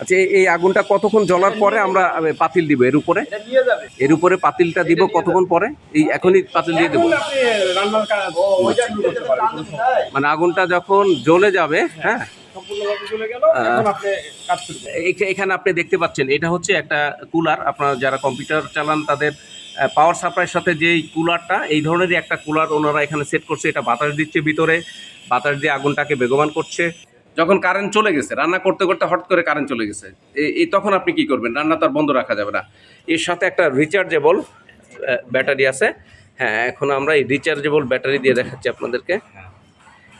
আচ্ছা এই- এই আগুনটা কতক্ষণ জ্বলার পরে আমরা পাতিল দিব? এর উপরে? এর উপরে পাতিলটা দিব কতক্ষণ পরে? এই এখনই পাতিল দিয়ে দেবো। মানে আগুনটা যখন জ্বলে যাবে হ্যাঁ এখন আপনি দেখতে পাচ্ছেন এটা হচ্ছে একটা কুলার আপনারা যারা কম্পিউটার চালান তাদের পাওয়ার সাপ্লাইয়ের সাথে যে কুলারটা এই ধরনেরই একটা কুলার ওনারা এখানে সেট করছে এটা বাতাস দিচ্ছে ভিতরে বাতাস দিয়ে আগুনটাকে বেগবান করছে। যখন কারেন্ট চলে গেছে রান্না করতে করতে হট করে কারেন্ট চলে গেছে এই তখন আপনি কি করবেন? রান্না তো আর বন্ধ রাখা যাবে না। এর সাথে একটা রিচার্জেবল ব্যাটারি আছে। হ্যাঁ এখন আমরা এই রিচার্জেবল ব্যাটারি দিয়ে দেখাচ্ছি আপনাদেরকে।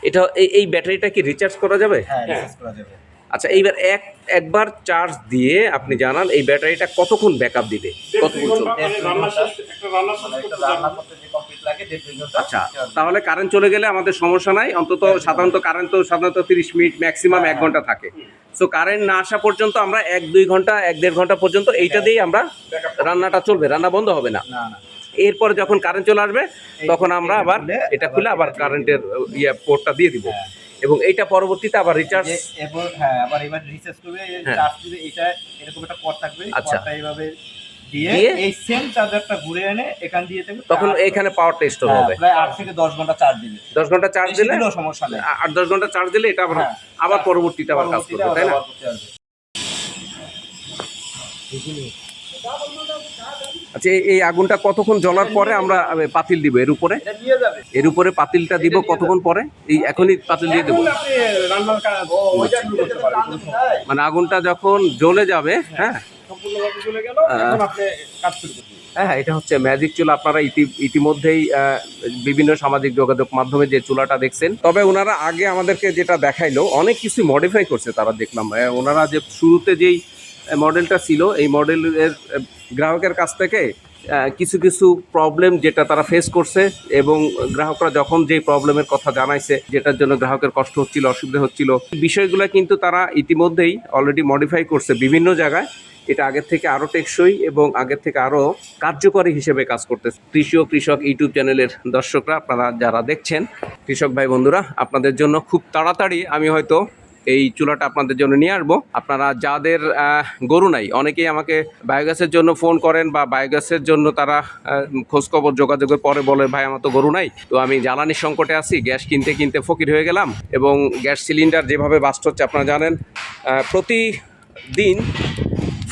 এটা এই এই ব্যাটারিটা কি রিচার্জ করা যাবে? হ্যাঁ রিচার্জ করা যাবে। আচ্ছা এইবার এক একবার চার্জ দিয়ে আপনি জানান এই ব্যাটারিটা কতক্ষণ ব্যাকআপ দিবে? কতক্ষণ মানে রান্না শেষ একটা রান্না শেষ একটা রান্না করতে যে লাগে দেড় আচ্ছা তাহলে কারেন্ট চলে গেলে আমাদের সমস্যা নাই। অন্তত সাধারণত কারেন্ট তো সাধারণত তিরিশ মিনিট ম্যাক্সিমাম এক ঘণ্টা থাকে। সো কারেন্ট না আসা পর্যন্ত আমরা এক দুই ঘণ্টা এক দেড় ঘণ্টা পর্যন্ত এইটা দিয়েই আমরা রান্নাটা চলবে। রান্না বন্ধ হবে না। না না। এরপরে যখন কারেন্ট চলে আসবে তখন আমরা আবার এটা খুলে আবার কারেন্টের ইয়ে পোর্টটা দিয়ে দিব হ্যাঁ। এবং এইটা পরবর্তীতে আবার রিচার্জ এরপর হ্যাঁ আবার এবার রিচার্জ করবে হ্যাঁ। চার্জ দিবে এটা এরকম একটা পট থাকবে আচ্ছা। এইভাবে দিয়ে? এই সেম চার্জারটা ঘুরে এনে এখান দিয়ে দেবে তখন এখানে পাওয়ার টেস্ট হ্যাঁ, হবে প্রায় থেকে দশ ঘণ্টা চার্জ দিবে ঘণ্টা চার্জ দিলে সমস্যা নেই আ- আট দশ ঘণ্টা চার্জ দিলে এটা আবার হ্যাঁ। আবার পরবর্তীতে আবার কাজ করবে তাই না। আচ্ছা এই- আগুনটা কতক্ষণ জ্বলার পরে আমরা পাতিল দিব? এর উপরে? এর উপরে পাতিলটা দিব কতক্ষণ পরে? এই এখনই পাতিল দিয়ে দেবো। হয়। মানে আগুনটা যখন জ্বলে যাবে হ্যাঁ? করুন। হ্যাঁ এটা হচ্ছে ম্যাজিক চুলা। আপনারা ইতি ইতিমধ্যেই বিভিন্ন সামাজিক যোগাযোগ মাধ্যমে যে চুলাটা দেখছেন তবে ওনারা আগে আমাদেরকে যেটা দেখাইলো অনেক কিছু মডিফাই করছে তারা দেখলাম। ওনারা যে শুরুতে যেই মডেলটা ছিল, এই মডেলের গ্রাহকের কাছ থেকে কিছু কিছু প্রবলেম যেটা তারা ফেস করছে এবং গ্রাহকরা যখন যেই প্রবলেমের কথা জানাইছে, যেটার জন্য গ্রাহকের কষ্ট হচ্ছিল, অসুবিধা হচ্ছিল বিষয়গুলো কিন্তু তারা ইতিমধ্যেই অলরেডি মডিফাই করছে বিভিন্ন জায়গায়। এটা আগের থেকে আরও টেকসই এবং আগের থেকে আরও কার্যকরী হিসেবে কাজ করতেছে। কৃষি ও কৃষক ইউটিউব চ্যানেলের দর্শকরা, আপনারা যারা দেখছেন, কৃষক ভাই বন্ধুরা, আপনাদের জন্য খুব তাড়াতাড়ি আমি হয়তো এই চুলাটা আপনাদের জন্য নিয়ে আসব। আপনারা যাদের গরু নাই, অনেকেই আমাকে বায়োগ্যাসের জন্য ফোন করেন বা বায়োগ্যাসের জন্য তারা খোঁজখবর যোগাযোগের পরে বলে, ভাই, আমার তো গরু নাই। তো আমি জ্বালানির সংকটে আছি, গ্যাস কিনতে কিনতে ফকির হয়ে গেলাম এবং গ্যাস সিলিন্ডার যেভাবে বাস্ট হচ্ছে, আপনারা জানেন প্রতি প্রতিদিন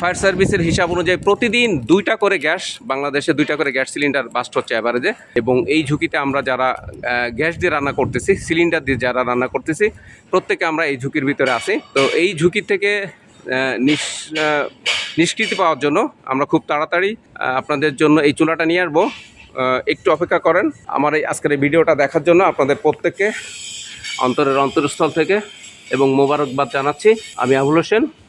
ফায়ার সার্ভিসের হিসাব অনুযায়ী প্রতিদিন দুইটা করে গ্যাস, বাংলাদেশে দুইটা করে গ্যাস সিলিন্ডার বাস্ট হচ্ছে অ্যাভারেজে এবং এই ঝুঁকিতে আমরা যারা গ্যাস দিয়ে রান্না করতেছি, সিলিন্ডার দিয়ে যারা রান্না করতেছি, প্রত্যেকে আমরা এই ঝুঁকির ভিতরে আছি। তো এই ঝুঁকি থেকে নিষ্কৃতি পাওয়ার জন্য আমরা খুব তাড়াতাড়ি আপনাদের জন্য এই চুলাটা নিয়ে আসব। একটু অপেক্ষা করেন। আমার এই আজকের এই ভিডিওটা দেখার জন্য আপনাদের প্রত্যেককে অন্তরের অন্তরস্থল থেকে এবং মোবারকবাদ জানাচ্ছি। আমি আবুল হোসেন।